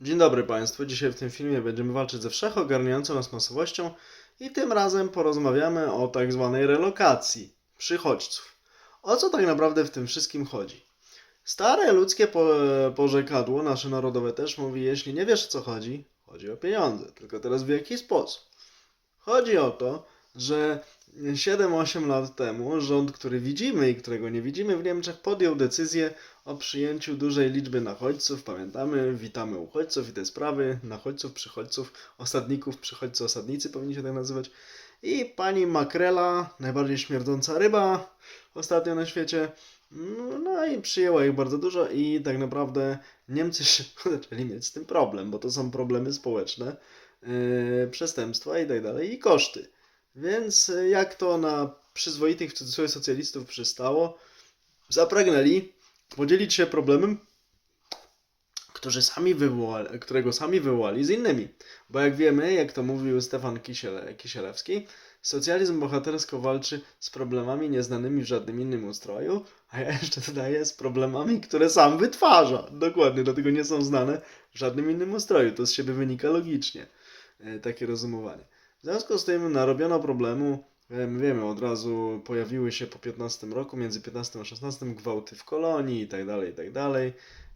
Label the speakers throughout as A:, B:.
A: Dzień dobry Państwu. Dzisiaj w tym filmie będziemy walczyć ze wszechogarniającą nas masowością i tym razem porozmawiamy o tak zwanej relokacji przychodźców. O co tak naprawdę w tym wszystkim chodzi? Stare ludzkie po, porzekadło, nasze narodowe też mówi, jeśli nie wiesz o co chodzi, chodzi o pieniądze. Tylko teraz w jaki sposób? Chodzi o to, że 7-8 lat temu rząd, który widzimy i którego nie widzimy w Niemczech, podjął decyzję o przyjęciu dużej liczby nachodźców. Pamiętamy, witamy uchodźców i te sprawy, nachodźców, przychodźców, osadników, przychodźcy, osadnicy powinni się tak nazywać. I pani Makrela, najbardziej śmierdząca ryba ostatnio na świecie, no, i przyjęła ich bardzo dużo i tak naprawdę Niemcy szybko zaczęli mieć z tym problem, bo to są problemy społeczne, yy, przestępstwa i tak dalej i koszty. Więc y, jak to na przyzwoitych w cudzysłowie socjalistów przystało, zapragnęli podzielić się problemem, którzy sami wywołali, którego sami wywołali z innymi. Bo jak wiemy, jak to mówił Stefan Kisiele, Kisielewski, socjalizm bohatersko walczy z problemami nieznanymi w żadnym innym ustroju, a ja jeszcze dodaję z problemami, które sam wytwarza. Dokładnie, dlatego nie są znane w żadnym innym ustroju. To z siebie wynika logicznie, e, takie rozumowanie. W związku z tym narobiono problemu, Wiem, wiemy, od razu pojawiły się po 15 roku, między 15 a 16 gwałty w kolonii i tak dalej, i tak dalej.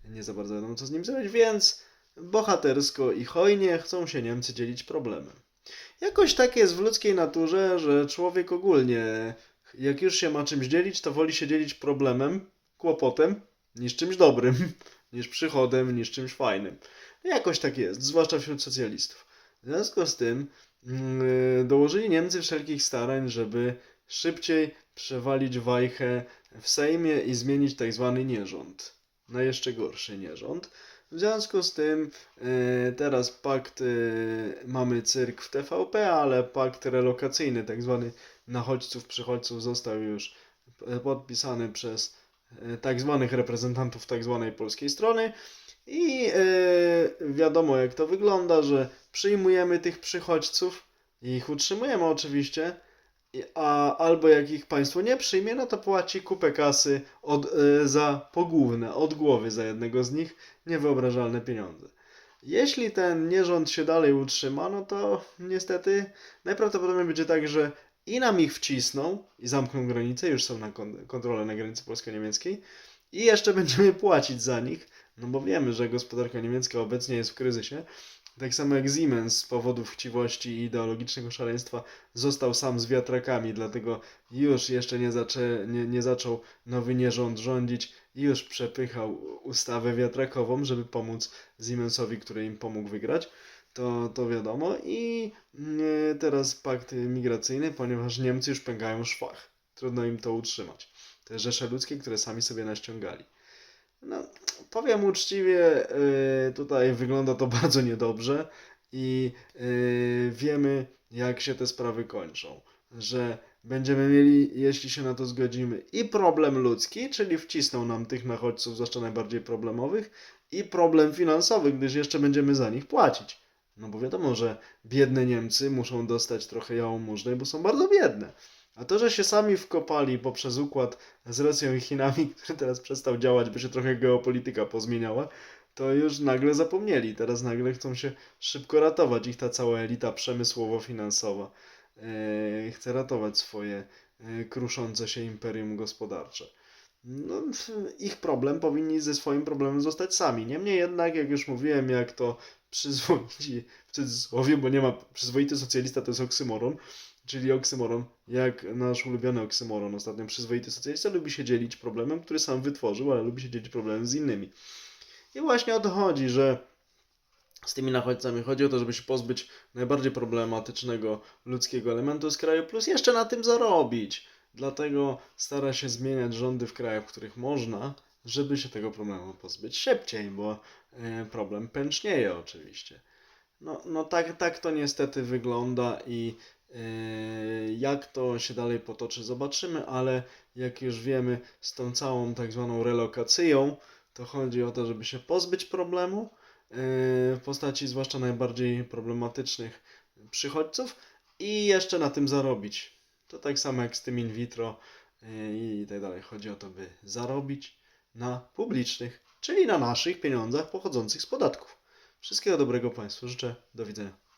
A: Nie za bardzo wiadomo, co z nim zrobić, więc bohatersko i hojnie chcą się Niemcy dzielić problemem. Jakoś tak jest w ludzkiej naturze, że człowiek ogólnie, jak już się ma czymś dzielić, to woli się dzielić problemem, kłopotem, niż czymś dobrym, niż przychodem, niż czymś fajnym. Jakoś tak jest, zwłaszcza wśród socjalistów. W związku z tym mm, dołożyli Niemcy wszelkich starań, żeby szybciej przewalić wajchę w Sejmie i zmienić tak zwany nierząd na jeszcze gorszy nierząd. W związku z tym e, teraz pakt, e, mamy cyrk w TVP, ale pakt relokacyjny, tak zwany nachodźców, przychodźców został już podpisany przez tak zwanych reprezentantów tak zwanej polskiej strony i e, wiadomo jak to wygląda, że przyjmujemy tych przychodźców i ich utrzymujemy oczywiście, a albo jak ich państwo nie przyjmie, no to płaci kupę kasy od, y, za pogłówne, od głowy za jednego z nich, niewyobrażalne pieniądze. Jeśli ten nierząd się dalej utrzyma, no to niestety najprawdopodobniej będzie tak, że i nam ich wcisną i zamkną granice, już są na kon- kontrolę na granicy polsko-niemieckiej i jeszcze będziemy płacić za nich, no bo wiemy, że gospodarka niemiecka obecnie jest w kryzysie. Tak samo jak Siemens z powodów chciwości i ideologicznego szaleństwa został sam z wiatrakami, dlatego już jeszcze nie, zaczę, nie, nie zaczął nowy nierząd rządzić już przepychał ustawę wiatrakową, żeby pomóc Siemensowi, który im pomógł wygrać. To, to wiadomo. I mm, teraz pakt migracyjny, ponieważ Niemcy już pękają szwach. Trudno im to utrzymać. Te rzesze ludzkie, które sami sobie naściągali. No, powiem uczciwie, yy, tutaj wygląda to bardzo niedobrze i yy, wiemy, jak się te sprawy kończą. Że będziemy mieli, jeśli się na to zgodzimy, i problem ludzki, czyli wcisną nam tych nachodźców, zwłaszcza najbardziej problemowych, i problem finansowy, gdyż jeszcze będziemy za nich płacić. No bo wiadomo, że biedne Niemcy muszą dostać trochę jałmużnej, bo są bardzo biedne. A to, że się sami wkopali poprzez układ z Rosją i Chinami, który teraz przestał działać, bo się trochę geopolityka pozmieniała, to już nagle zapomnieli. Teraz nagle chcą się szybko ratować. Ich ta cała elita przemysłowo-finansowa e, chce ratować swoje e, kruszące się imperium gospodarcze. No, ich problem powinni ze swoim problemem zostać sami. Niemniej jednak, jak już mówiłem, jak to przyzwoici, w cudzysłowie, bo nie ma przyzwoity socjalista, to jest oksymoron, czyli oksymoron, jak nasz ulubiony oksymoron, ostatnio przyzwoity socjalista lubi się dzielić problemem, który sam wytworzył, ale lubi się dzielić problemem z innymi. I właśnie o to chodzi, że z tymi nachodźcami chodzi o to, żeby się pozbyć najbardziej problematycznego ludzkiego elementu z kraju, plus jeszcze na tym zarobić. Dlatego stara się zmieniać rządy w krajach, w których można, żeby się tego problemu pozbyć szybciej, bo e, problem pęcznieje oczywiście. No, no tak, tak to niestety wygląda i e, jak to się dalej potoczy zobaczymy, ale jak już wiemy z tą całą tak zwaną relokacją, to chodzi o to, żeby się pozbyć problemu e, w postaci zwłaszcza najbardziej problematycznych przychodźców i jeszcze na tym zarobić. To tak samo jak z tym in vitro e, i tak dalej. Chodzi o to, by zarobić na publicznych, czyli na naszych pieniądzach pochodzących z podatków. Wszystkiego dobrego Państwu życzę. Do widzenia.